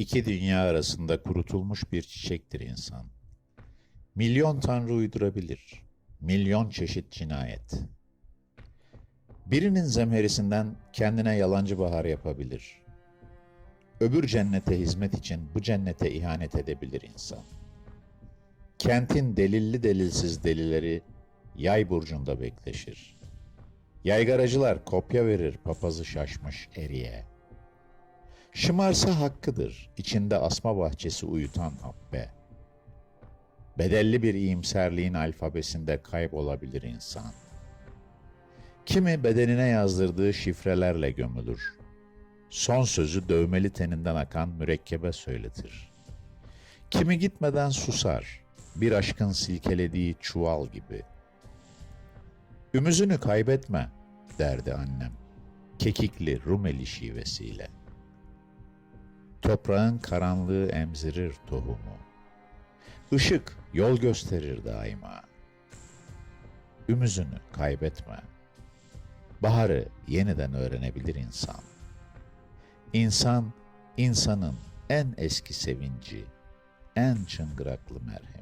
İki dünya arasında kurutulmuş bir çiçektir insan. Milyon tanrı uydurabilir, milyon çeşit cinayet. Birinin zemherisinden kendine yalancı bahar yapabilir. Öbür cennete hizmet için bu cennete ihanet edebilir insan. Kentin delilli delilsiz delileri yay burcunda bekleşir. Yaygaracılar kopya verir papazı şaşmış eriye. Şımarsa hakkıdır, içinde asma bahçesi uyutan habbe. Bedelli bir iyimserliğin alfabesinde kaybolabilir insan. Kimi bedenine yazdırdığı şifrelerle gömülür. Son sözü dövmeli teninden akan mürekkebe söyletir. Kimi gitmeden susar, bir aşkın silkelediği çuval gibi. Ümüzünü kaybetme, derdi annem, kekikli Rumeli şivesiyle. Toprağın karanlığı emzirir tohumu. Işık yol gösterir daima. Ümüzünü kaybetme. Baharı yeniden öğrenebilir insan. İnsan, insanın en eski sevinci, en çıngıraklı merhemi.